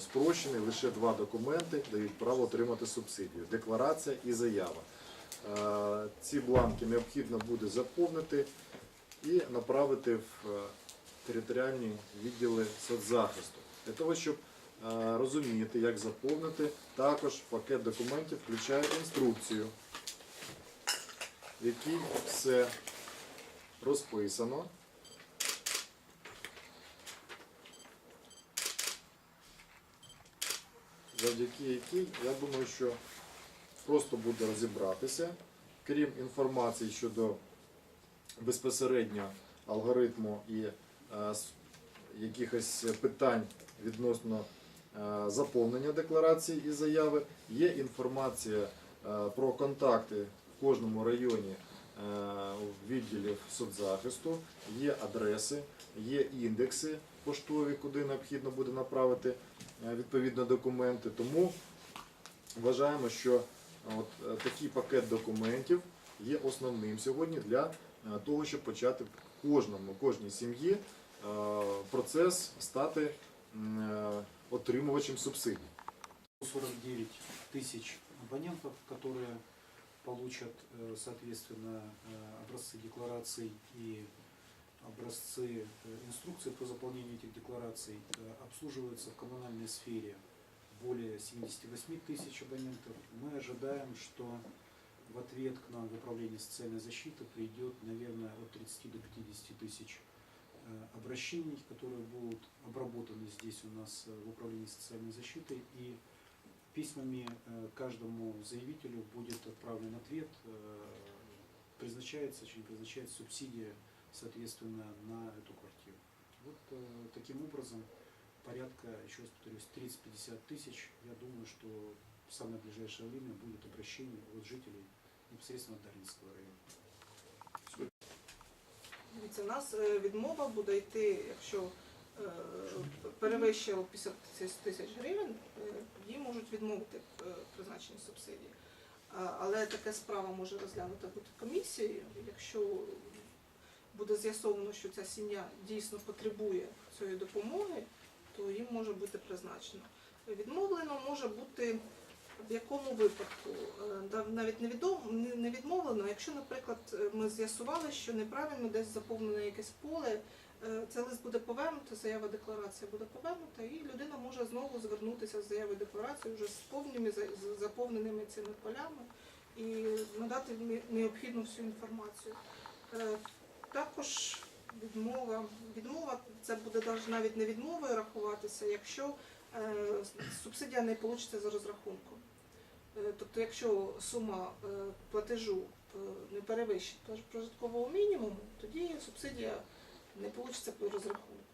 спрощений, лише два документи дають право отримати субсидію: декларація і заява. Е, Ці бланки необхідно буде заповнити і направити в е, територіальні відділи соцзахисту. Для того, щоб е, розуміти, як заповнити, також пакет документів включає інструкцію, в якій все розписано. Завдяки якій, я думаю, що просто буде розібратися, крім інформації щодо безпосередньо алгоритму і е, якихось питань відносно е, заповнення декларації і заяви. Є інформація е, про контакти в кожному районі відділів соцзахисту, є адреси, є індекси поштові, куди необхідно буде направити е, відповідно документи. Тому вважаємо, що от е, такий пакет документів є основним сьогодні для е, того, щоб почати кожному, кожній сім'ї е, процес стати е, отримувачем субсидій. 49 тысяч абонентов, которые получат, э, соответственно, э, образцы деклараций и образцы э, инструкций по заполнению этих деклараций обслуживаются в коммунальной сфере более 78 тысяч абонентов. Мы ожидаем, что в ответ к нам в Управление социальной защиты придет, наверное, от 30 до 50 тысяч обращений, которые будут обработаны здесь у нас в Управлении социальной защиты и письмами э, каждому заявителю будет отправлен ответ, э, призначается, очень призначается субсидия, соответственно, на эту квартиру. Вот э, таким образом порядка, еще раз повторюсь, 30-50 тысяч, я думаю, что в самое ближайшее время будет обращение от жителей непосредственно Дарницкого района. Дивіться, у нас е, відмова буде йти, якщо е, перевищило 50 тисяч гривень, е, їм можуть відмовити е, призначенні субсидії. Але така справа може розглянута бути комісією, якщо буде з'ясовано, що ця сім'я дійсно потребує цієї допомоги, то їм може бути призначено. Відмовлено може бути в якому випадку Е, навіть невідом- не не відмовлено, якщо, наприклад, е, ми з'ясували, що неправильно десь заповнене якесь поле, е, це лист буде повернуто, заява декларація буде повернута, і людина може знову звернутися з заявою декларації вже з повними заповненими цими полями і надати необхідну всю інформацію. Е, Також відмова, відмова це буде навіть- не відмовою рахуватися, якщо е, субсидія не вийде за розрахунком. Тобто, якщо сума платежу не перевищить прожиткового мінімуму, тоді субсидія не вийде по розрахунку.